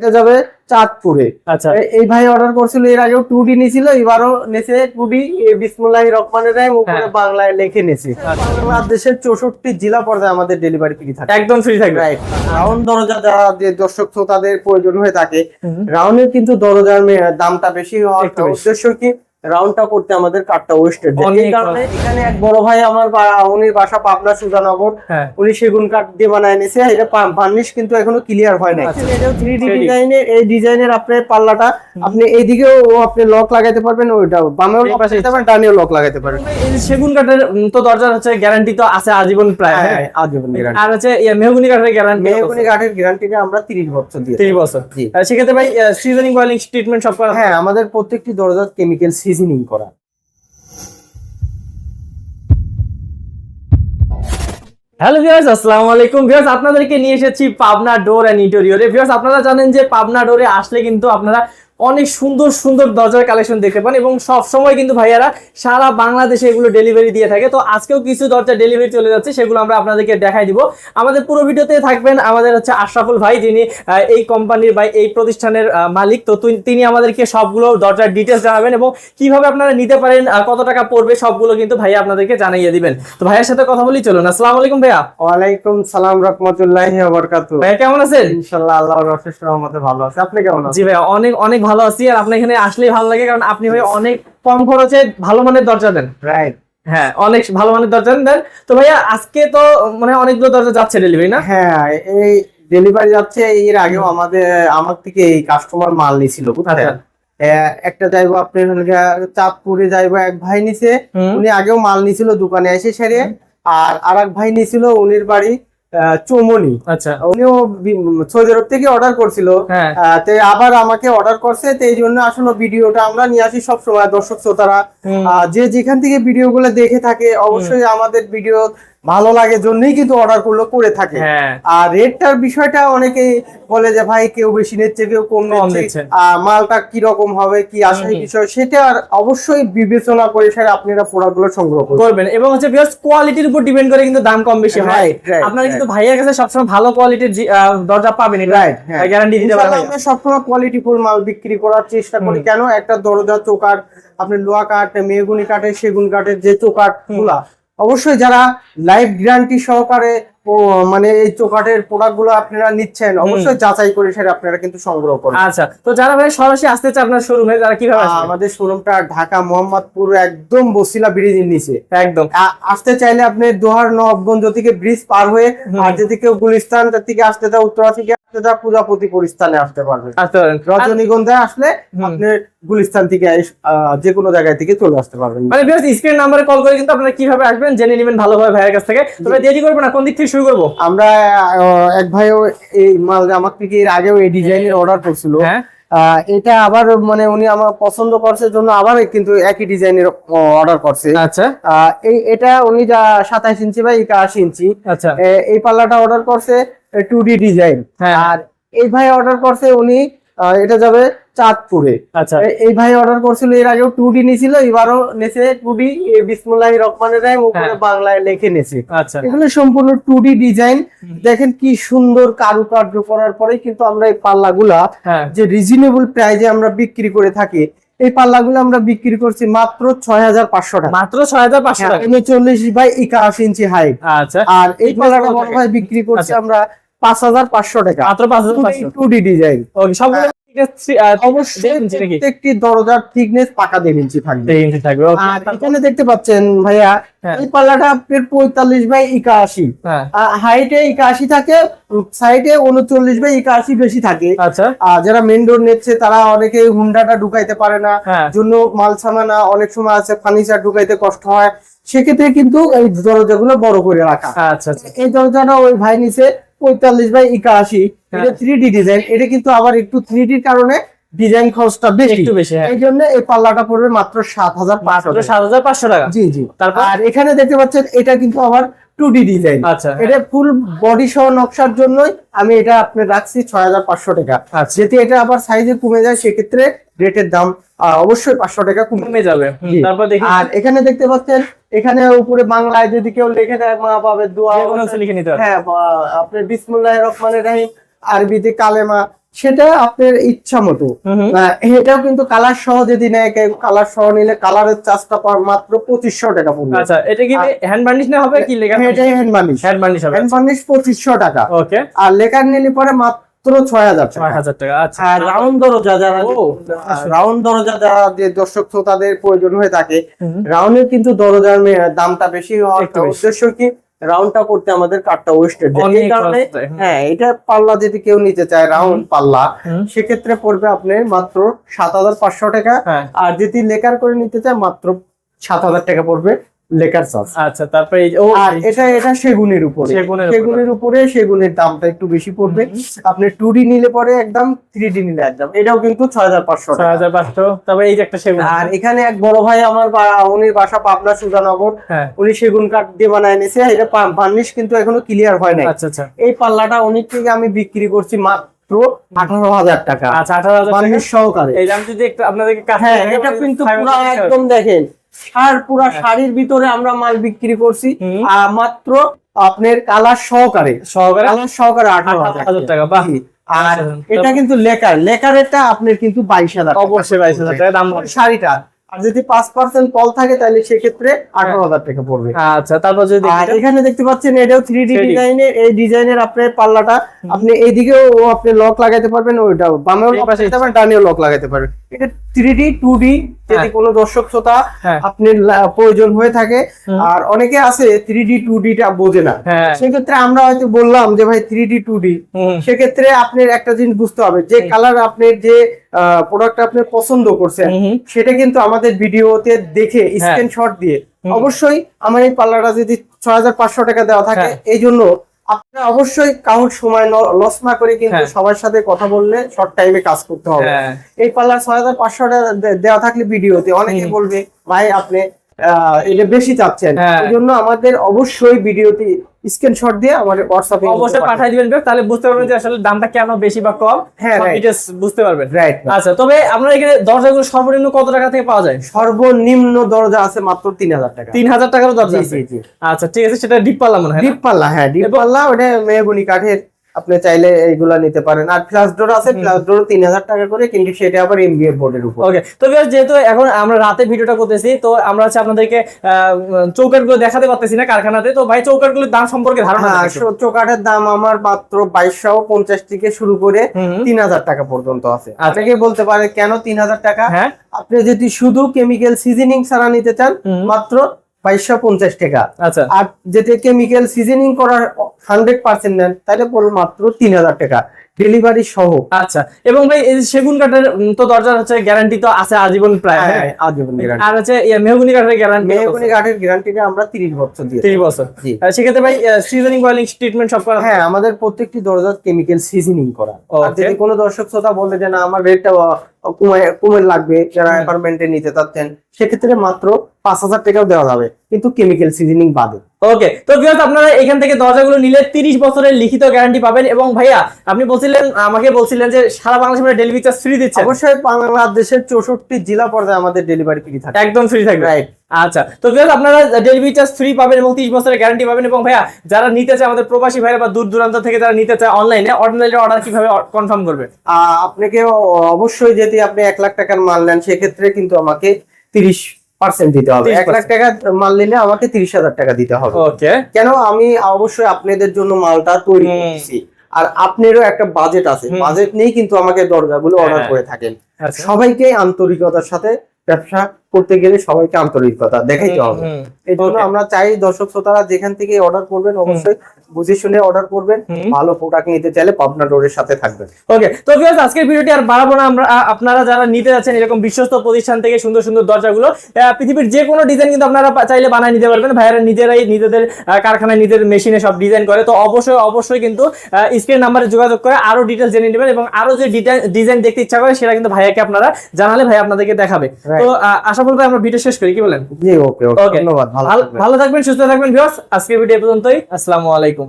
এটা যাবে চাঁদপুরে। আচ্ছা। এই ভাই অর্ডার করছিল এর আগেও টু ডি নিয়েছিল এবারও নেছে টু ডি বিসমুল্লাহ রহমানের হ্যাঁ। বাংলায় লেখে নেছে। বাংলাদেশের চৌষট্টি জেলা পর্যায়ে আমাদের ডেলিভারি ফ্রি থাকে। একদম ফ্রি থাকে রাইট রাউন্ড দরজা যারা যে দর্শক শ্রোতাদের প্রয়োজন হয়ে থাকে। রাউন্ডের কিন্তু দরজার দামটা বেশি হওয়ার উদ্দেশ্য কি? রাউন্ডটা করতে আমাদের কাঠটা ওয়েস্টেড কারণে এখানে এক বড় ভাই আমার উনির বাসা পাবনা সুজানগর। হ্যাঁ। উনি সেগুন কাঠ দিয়ে বানায় নিছে এটা বার্নিশ কিন্তু এখনও ক্লিয়ার হয় নাই। থ্রি ডি 3D ডিজাইনের এই ডিজাইনের আপনার পাল্লাটা আপনি এইদিকেও আপনি লক লাগাইতে পারবেন ওইটাও বামেও লক লাগাইতে পারবেন ডানেও লক লাগাইতে পারবেন। এই সেগুন কাঠের তো দরজার হচ্ছে গ্যারান্টি তো আছে আজীবন প্রায় হ্যাঁ হ্যাঁ। আজীবন গ্যারান্টি আর হচ্ছে মেহগুনি কাঠের গ্যারান্টি মেহগুনি কাঠের গ্যারান্টিটা আমরা 30 বছর দিয়ে তিরিশ বছর। জি। সেক্ষেত্রে ভাই সিজনিং বয়েলিং ট্রিটমেন্ট সব করা হ্যাঁ আমাদের প্রত্যেকটি দরজার কেমিক্যাল সিজনিং করা। হ্যালো ভিউয়ার্স আসসালামু আলাইকুম। ভিউয়ার্স আপনাদেরকে নিয়ে এসেছি পাবনা ডোর এন্ড ইন্টেরিয়রে। ভিউয়ার্স আপনারা জানেন যে পাবনা ডোরে আসলে কিন্তু আপনারা অনেক সুন্দর সুন্দর দরজার কালেকশন দেখতে পান এবং সব সময় কিন্তু ভাইয়ারা সারা বাংলাদেশে এগুলো ডেলিভারি দিয়ে থাকে। তো আজকেও কিছু দরজা ডেলিভারি চলে যাচ্ছে সেগুলো আমরা আপনাদেরকে দেখাই দিব। আমাদের পুরো ভিডিওতে থাকবেন আমাদের হচ্ছে আশরাফুল ভাই যিনি এই কোম্পানির বা এই প্রতিষ্ঠানের মালিক। তো তিনি আমাদেরকে সবগুলো দরজার ডিটেলস জানাবেন এবং কীভাবে আপনারা নিতে পারেন কত টাকা পড়বে সবগুলো কিন্তু ভাইয়া আপনাদেরকে জানাইয়ে দিবেন। তো ভাইয়ের সাথে কথা বলি চলুন। আসসালামু আলাইকুম ভাইয়া। ওয়ালাইকুম সালাম রহমতুল্লাহি ওয়া ভাইয়া কেমন আছেন? ইনশাআল্লাহ আল্লাহর অশেষ রহমতে ভালো আছে। আপনি কেমন আছেন? জি ভাইয়া অনেক অনেক ভালো আছি আর আপনার এখানে আসলেই ভালো লাগে কারণ আপনি ভাই অনেক কম খরচে ভালো মানের দরজা দেন। রাইট হ্যাঁ অনেক ভালো মানের দরজা দেন। তো ভাইয়া আজকে তো মানে অনেকগুলো দরজা যাচ্ছে ডেলিভারি না? হ্যাঁ এই ডেলিভারি যাচ্ছে এর আগেও আমাদের আমার থেকে এই কাস্টমার মাল নিছিল বুঝছেন? আচ্ছা। একটা যাইবো আপনার চাঁদপুরে যাইবো এক ভাই নিছে উনি আগেও মাল নিছিল দোকানে এসে সেরে আর আরেক ভাই নিছিল উনির বাড়ি চৌমনি। আচ্ছা। উনিও সৌদি আরব থেকে অর্ডার করছিল। হ্যাঁ। তো আবার আমাকে অর্ডার করছে তো এই জন্য আসলে ভিডিওটা আমরা নিয়ে আসি সব সময় দর্শক শ্রোতারা। যে যেখান থেকে ভিডিও গুলো দেখে থাকে অবশ্যই আমাদের ভিডিও ভালো লাগে জন্যই কিন্তু অর্ডারগুলো করে থাকে। হ্যাঁ। আর রেটটার বিষয়টা অনেকেই বলে যে ভাই কেউ বেশি নিচ্ছে কেউ কম নিচ্ছে। মালটা কি রকম হবে কি আসার বিষয়? সেটা আর অবশ্যই বিবেচনা করে সেটা আপনারা প্রোডাক্টগুলো সংগ্রহ করবেন। এবং হচ্ছে বিকজ কোয়ালিটির উপর ডিপেন্ড করে কিন্তু দাম কম বেশি হয়। আপনারা কিন্তু ভাইয়ের কাছে সবসময় ভালো কোয়ালিটির দরজা পাবেন হ্যাঁ। গ্যারান্টি দিতে পারবেন। আমরা সবসময় কোয়ালিটি ফুল মাল বিক্রি করার চেষ্টা করি। কেন? একটা দরজা চৌকাট আপনি লোহা কাঠ মেহগুনি কাঠের সেগুন কাঠের যে চৌকাটগুলা অবশ্যই যারা লাইফ গ্যারান্টি সহকারে মানে এই চৌকাঠের প্রোডাক্টগুলো আপনারা নিচ্ছেন অবশ্যই যাচাই করে সেটা আপনারা কিন্তু সংগ্রহ করবেন। আচ্ছা তো যারা ভাই সরাসরি আসতে চায় আপনার শোরুমে তারা কীভাবে আমাদের শোরুমটা ঢাকা মোহাম্মদপুর একদম বসিলা ব্রিজের নিচে। একদম। আসতে চাইলে আপনি দোহার নবগঞ্জ থেকে ব্রিজ পার হয়ে আর যদি কেউ গুলিস্তান থেকে আসতে চায় উত্তরা থেকে আসতে পূজাপতি পরিস্থানে আসতে পারবেন আসতে পারেন আর- রজনীগন্ধায় আসলে আপনি গুলিস্তান থেকে আহ, যে কোনো জায়গায় থেকে চলে আসতে পারবেন। মানে বিকজ স্ক্রিন নাম্বারে কল করে কিন্তু আপনারা কীভাবে আসবেন জেনে নেবেন ভালোভাবে ভাইয়ের কাছ থেকে। তবে দেরি করব না কোন দিক থেকে শুরু করব? আমরা এক ভাইও এই মাল আমার থেকে এর আগেও এই ডিজাইনের অর্ডার করছিল। হ্যাঁ। এটা আবার মানে উনি আমার পছন্দ করছে জন্য আবার কিন্তু একই ডিজাইনের অর্ডার করছে। আচ্ছা। আহ, এই এটা উনি যা সাতাইশ ইঞ্চি বা আশি ইঞ্চি আচ্ছা। এই পাল্লাটা অর্ডার করছে টু ডি ডিজাইন। আর এই ভাই অর্ডার করছে উনি এটা যাবে চাঁদপুরে। আচ্ছা। এই ভাই অর্ডার করছিল এর আগেও টু ডি নিছিল এবারও নেছে টু ডি বিসমুল্লাহ রহমানের হ্যাঁ। বাংলায় লিখে নেছে। আচ্ছা। এগুলো সম্পূর্ণ টু ডি ডিজাইন দেখেন কি সুন্দর কারুকার্য করার পরে কিন্তু আমরা এই পাল্লাগুলা হ্যাঁ। যে রিজনেবল প্রাইজে আমরা বিক্রি করে থাকি এই পাল্লাগুলো আমরা বিক্রি করছি মাত্র ছয় হাজার পাঁচশো টাকা। মাত্র ছয় হাজার পাঁচশো হ্যাঁ, টাকা? উনচল্লিশ বাই একাশি ইঞ্চি হাইট আচ্ছা। আর এই পাল্লাটা বড় ভাই বিক্রি করছি। আমরা পাঁচ হাজার পাঁচশো টাকা। মাত্র পাঁচ হাজার পাঁচশো। টু ডি ডিজাইন সবগুলো অবশ্যই দেড় ইঞ্চি নাকি? প্রত্যেকটি দরজার থিকনেস পাকা দেড় ইঞ্চি থাকবে। ইঞ্চি থাকবে okay, আর তারপর- এখানে দেখতে পাচ্ছেন ভাইয়া হ্যাঁ। এই পাল্লাটা আপনার পঁয়তাল্লিশ বাই একাশি। হ্যাঁ। হাইটে একাশি থাকে সাইডে উনচল্লিশ বাই একাশি বেশি থাকে। আচ্ছা। আর যারা মেন ডোর নিচ্ছে তারা অনেকে হুন্ডাটা ঢুকাইতে পারে না। হ্যাঁ। জন্য মাল সামানা অনেক সময় আছে ফার্নিচার ঢুকাইতে কষ্ট হয়। সেক্ষেত্রে কিন্তু এই দরজাগুলো বড় করে রাখা। আচ্ছা আচ্ছা। এই দরজাটা ওই ভাই নিচে পঁয়তাল্লিশ বাই একাশি হ্যাঁ। এটা থ্রি ডি ডিজাইন এটা কিন্তু আবার একটু থ্রি ডির কারণে ডিজাইন খরচটা বেশি। একটু বেশি হ্যাঁ। এই জন্য এই পাল্লাটা পড়বে মাত্র সাত হাজার পাঁচশো সাত হাজার পাঁচশো টাকা। জি জি। তারপর? আর এখানে দেখতে পাচ্ছেন এটা কিন্তু আবার টু ডি ডিজাইন আচ্ছা এটা ফুল বডি সহ নকশার জন্যই আমি এটা আপনি রাখছি ছয় হাজার পাঁচশো টাকা। আচ্ছা। যেতে এটা আবার সাইজে কমে যায় সেক্ষেত্রে রেটের দাম আহ, অবশ্যই পাঁচশো টাকা কমে কমে যাবে। তারপর দেখি। আর এখানে দেখতে পাচ্ছেন এখানে উপরে বাংলায় যদি কেউ লিখে দেয় মা পাবে দোয়া লিখে নিতে হ্যাঁ আপনার বিসমুল্লাহ রহমানের রাহিম আরবিতে কালেমা সেটা আপনার ইচ্ছা মতো। এটাও কিন্তু কালার সহ যদি নেয় কালার সহ নিলে কালারের চার্জটা মাত্র পঁচিশশো টাকা পড়বে। আচ্ছা এটা কি হ্যান্ড বার্নিশ না হবে কি লেখা এটাই হ্যান্ড বার্নিশ হ্যান্ড বার্নিশ হবে হ্যান্ড বার্নিশ পঁচিশশো টাকা। ওকে আর লেখার নিলে পরে মাত্র আচ্ছা। দর্শক শ্রোতাদের প্রয়োজন হয়ে থাকে রাউন্ডের কিন্তু দরজার দামটা বেশি হওয়ার উদ্দেশ্য কি? রাউন্ডটা করতে আমাদের কাঠটা ওয়েস্টেড এই কারণে। হ্যাঁ এটা পাল্লা যদি কেউ নিতে চায় রাউন্ড পাল্লা সেক্ষেত্রে পড়বে আপনার মাত্র সাত হাজার পাঁচশো টাকা। হ্যাঁ। আর যদি লেকার করে নিতে চায় মাত্র সাত হাজার টাকা পড়বে। লেকার চার্জ আচ্ছা তারপরে এই ও আর এটা এটা সেগুনের উপরে। সেগুনের উপরে। দামটা একটু বেশি পড়বে। আপনি নিলে পরে একদম নিলে একদম। এটাও কিন্তু এই যে একটা সেগুন। আর এখানে এক বড় ভাই আমার উনির বাসা পাবনা সুজানগর। হ্যাঁ। উনি সেগুন কাঠ দিয়ে বানায় নিয়েছে এটা বার্নিশ কিন্তু এখনও ক্লিয়ার হয় নাই। আচ্ছা আচ্ছা। এই পাল্লাটা অনেক থেকে আমি বিক্রি করছি মাত্র আঠারো হাজার টাকা। আচ্ছা আঠারো হাজার সহকারে। এই দাম যদি একটু আপনাদেরকে হ্যাঁ এটা কিন্তু হাজার টাকা। একদম দেখেন। সার পুরো শাড়ির ভিতরে আমরা মাল বিক্রি করছি। মাত্র আপনার কালার সহকারে। সহকারে? কালার সহকারে আঠারো হাজার টাকা। বাহ। আর আচ্ছা, এটা কিন্তু লেকার। লেকারেরটা আপনার কিন্তু বাইশ হাজার টাকা। অবশ্যই বাইশ হাজার টাকা দাম শাড়িটা। আর যদি পাঁচ পার্সেন্ট কল থাকে তাহলে সেক্ষেত্রে আঠারো হাজার টাকা পড়বে। আচ্ছা তারপর যদি এখানে দেখতে পাচ্ছেন এটাও থ্রি ডি 3D ডিজাইনের এই ডিজাইনের আপনার পাল্লাটা আপনি এইদিকেও আপনি লক লাগাইতে পারবেন ওইটাও বামেও লক লাগাইতে পারবেন ডানেও লক লাগাইতে পারবেন। এটা থ্রি ডি টু ডি যদি হ্যাঁ। কোনো দর্শক শ্রোতা হ্যাঁ। আপনার প্রয়োজন হয়ে থাকে আর অনেকে আছে থ্রি ডি টু ডিটা বোঝে না হ্যাঁ সেক্ষেত্রে আমরা হয়তো বললাম যে ভাই থ্রি ডি টু ডি সেক্ষেত্রে আপনার একটা জিনিস বুঝতে হবে যে কালার আপনার যে প্রোডাক্ট আপনি পছন্দ করছেন। সেটা কিন্তু আমাদের ভিডিওতে দেখে। স্ক্রিনশট দিয়ে অবশ্যই আমার এই পার্লারটা যদি ছয় হাজার পাঁচশো টাকা দেওয়া থাকে। এই জন্য আপনারা অবশ্যই কাউন্ট সময় লস না করে কিন্তু হ্যাঁ। সবার সাথে কথা বললে শর্ট টাইমে কাজ করতে হবে হ্যাঁ এই পার্লার ছয় হাজার পাঁচশো টাকা দেওয়া থাকলে ভিডিওতে অনেকে বলবে ভাই আপনি আহ, এটা বেশি চাচ্ছেন হ্যাঁ। এই জন্য আমাদের অবশ্যই ভিডিওতে স্ক্রিনশট দিয়ে আমাদের হোয়াটসঅ্যাপে অবশ্যই পাঠিয়ে দিবেন ভাই তাহলে বুঝতে পারবেন যে আসলে দামটা কেন বেশি বা কম। হ্যাঁ, এটা. বুঝতে পারবেন। রাইট আচ্ছা তবে আপনার এখানে দরজাগুলো সর্বনিম্ন কত টাকা থেকে পাওয়া যায়? সর্বনিম্ন দরজা আছে মাত্র তিন হাজার টাকা। তিন হাজার টাকারও দরজা আছে? জি, জি। আচ্ছা ঠিক আছে সেটা ডিপ পাল্লা মনে হয় ডিপ পাল্লা হ্যাঁ ডিপ পাল্লা ওটা মেহগুনি কাঠের আপনি চাইলে এইগুলা নিতে পারেন। আর ফ্লাশ ডোর আছে ফ্লাশ ডোর তিন হাজার টাকা করে কিন্তু সেটা আবার এমবিএফ বোর্ডের উপর। ওকে তো viewers, যেহেতু এখন আমরা রাতে ভিডিওটা করতেছি তো আমরা হচ্ছে আপনাদেরকে চৌকাটগুলো দেখাতে পারতেছি না কারখানাতে। তো ভাই চৌকাটগুলোর দাম সম্পর্কে ধারণা হ্যাঁ দেন একটু। সত্য কাঠের দাম আমার মাত্র বাইশশো পঞ্চাশ থেকে শুরু করে। তিন হাজার টাকা পর্যন্ত আছে। আচ্ছা। আপনাকে বলতে পারে কেন তিন হাজার টাকা? হ্যাঁ। আপনি যদি শুধু কেমিক্যাল সিজনিং ছাড়া নিতে চান মাত্র বাইশশো পঞ্চাশ টাকা। আচ্ছা। আর যেটা কেমিক্যাল সিজনিং করার হান্ড্রেড পার্সেন্ট নেন তাহলে পড়বে মাত্র তিন হাজার টাকা। ডেলিভারি সহ। আচ্ছা এবং ভাই এই সেগুন কাঠের তো দরজার হচ্ছে গ্যারান্টি তো আছে আজীবন প্রায় হ্যাঁ হ্যাঁ? আজীবন guarantee। আর হচ্ছে মেহগুনি কাঠের গ্যারান্টি মেহগনি কাঠের গ্যারান্টিটা আমরা তিরিশ বছর দিয়ে তিরিশ বছর। জি। আর সেক্ষেত্রে ভাই সিজনিং বয়েলিং ট্রিটমেন্ট সব করা হ্যাঁ আমাদের প্রত্যেকটি দরজার কেমিক্যাল সিজনিং করা। আর যদি কোনো দর্শক শ্রোতা বলে যে না আমার রেটটা কমে কমে লাগবে যারা। অ্যাপার্টমেন্টে নিতে চাচ্ছেন সেক্ষেত্রে মাত্র পাঁচ হাজার টাকাও দেওয়া যাবে। কিন্তু কেমিক্যাল সিজনিং বাদে। ওকে তো ভিউয়ার্স আপনারা এখান থেকে দরজাগুলো নিলে 30 বছরের লিখিত গ্যারান্টি পাবেন এবং ভাইয়া আপনি বলছিলেন আমাকে বলছিলেন যে সারা বাংলাদেশে মানে ডেলিভারি চার্জ ফ্রি দিচ্ছেন অবশ্যই বাংলাদেশের চৌষট্টি জেলা পর্যায়ে আমাদের ডেলিভারি ফ্রি থাকে। একদম ফ্রি থাকবে। রাইট আচ্ছা তো ভিউয়ার্স আপনারা ডেলিভারি চার্জ ফ্রি পাবেন এবং 30 বছরের গ্যারান্টি পাবেন এবং ভাইয়া যারা নিতে চায় আমাদের প্রবাসী ভাইরা বা দূর দূরান্ত থেকে যারা নিতে চায় অনলাইনে অনলাইনে অর্ডার কীভাবে কনফার্ম করবে? আহ, আপনাকে অবশ্যই যদি আপনি এক লাখ টাকার মাল নেন সেক্ষেত্রে কিন্তু আমাকে তিরিশ পার্সেন্ট দিতে হবে। এক লাখ টাকা মাল নিলে আমাকে তিরিশ হাজার টাকা দিতে হবে। ওকে কেন? আমি অবশ্যই আপনাদের জন্য মালটা তৈরি। আর আপনারও একটা বাজেট আছে। বাজেট নিয়েই কিন্তু আমাকে অর্ডার হ্যাঁ। করে থাকেন। আচ্ছা। সবাইকে আন্তরিকতার সাথে ব্যবসা করতে গেলে সবাইকে আন্তরিকতা দেখাইতে হবে। এই জন্য আমরা চাই দর্শক শ্রোতারা যেখান থেকে অর্ডার করবেন অবশ্যই বুঝে শুনে অর্ডার করবেন। ভালো প্রোডাক্ট নিতে চাইলে পাবনা সাথে থাকবেন। ওকে তো ভিউয়ার্স আজকের ভিডিওটি আর বাড়াবো না। আমরা আপনারা যারা নিতে যাচ্ছেন এরকম বিশ্বস্ত প্রতিষ্ঠান থেকে সুন্দর সুন্দর দরজাগুলো পৃথিবীর যে কোনো ডিজাইন কিন্তু আপনারা চাইলে বানায় নিতে পারবেন। ভাইয়ারা নিজেরাই নিজেদের কারখানায় নিজেদের মেশিনে সব ডিজাইন করে। তো অবশ্যই অবশ্যই কিন্তু স্ক্রিন নাম্বারে যোগাযোগ করে আরও ডিটেলস জেনে নেবেন এবং আরও যে ডিজাইন দেখতে ইচ্ছা করে সেটা কিন্তু ভাইয়াকে আপনারা জানালে ভাই আপনাদেরকে দেখাবে। তো আশা করব আমরা ভিডিও শেষ করি কি বলেন? জি ওকে ওকে ধন্যবাদ ভালো ভালো- থাকবেন। সুস্থ থাকবেন ভিউয়ার্স আজকের ভিডিও পর্যন্তই আসসালামু আলাইকুম।